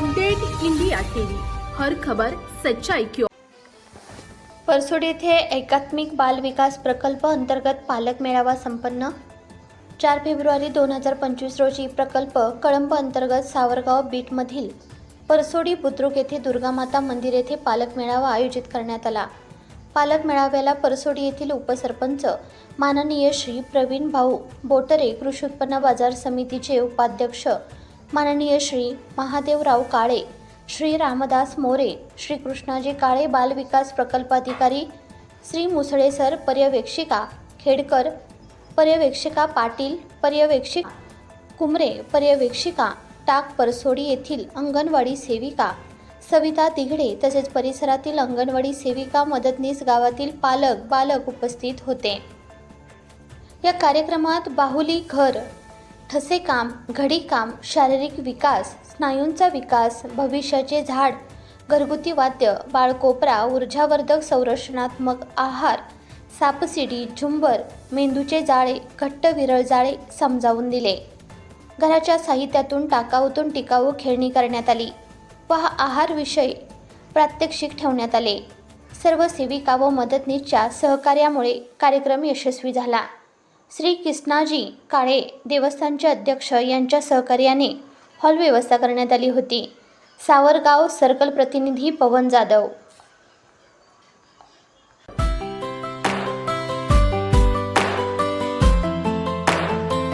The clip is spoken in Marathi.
Update India TV. हर खबर सच्चाई क्यों परसोड येथे एकात्मिक बाल विकास प्रकल्प अंतर्गत पालक मेळावा संपन्न. चार फेब्रुवारी दोन हजार पंचवीस रोजी प्रकल्प कळंब अंतर्गत सावरगाव बीटमधील परसोडी बुद्रुक येथे दुर्गामाता मंदिर येथे पालक मेळावा आयोजित करण्यात आला. पालक मेळाव्याला परसोडी येथील उपसरपंच माननीय श्री प्रवीण भाऊ बोटरे कृषी उत्पन्न बाजार समितीचे उपाध्यक्ष माननीय श्री महादेवराव काळे श्री रामदास मोरे श्री कृष्णाजी काळे बालविकास प्रकल्पाधिकारी श्री मुसळे सर पर्यवेक्षिका खेडकर पर्यवेक्षिका पाटील पर्यवेक्षिक कुमरे पर्यवेक्षिका टाक परसोडी येथील अंगणवाडी सेविका सविता तिघडे तसेच परिसरातील अंगणवाडी सेविका मदतनीस गावातील पालक बालक उपस्थित होते. या कार्यक्रमात बाहुली घर ठसे काम घडी काम शारीरिक विकास स्नायूंचा विकास भविष्याचे झाड घरगुती वाद्य बाळकोपरा ऊर्जावर्धक संरक्षणात्मक आहार सापसिडी झुंबर मेंदूचे जाळे घट्ट विरळ जाळे समजावून दिले. घराच्या साहित्यातून टाकाऊतून टिकाऊ खेळणी करण्यात आली. व हा आहार विषय प्रात्यक्षिक ठेवण्यात आले. सर्व सेविका व मदतनीसच्या सहकार्यामुळे कार्यक्रम यशस्वी झाला. श्री कृष्णाजी काळे देवस्थानचे अध्यक्ष यांच्या सहकार्याने हॉल व्यवस्था करण्यात आली होती. सावरगाव सर्कल प्रतिनिधी पवन जाधव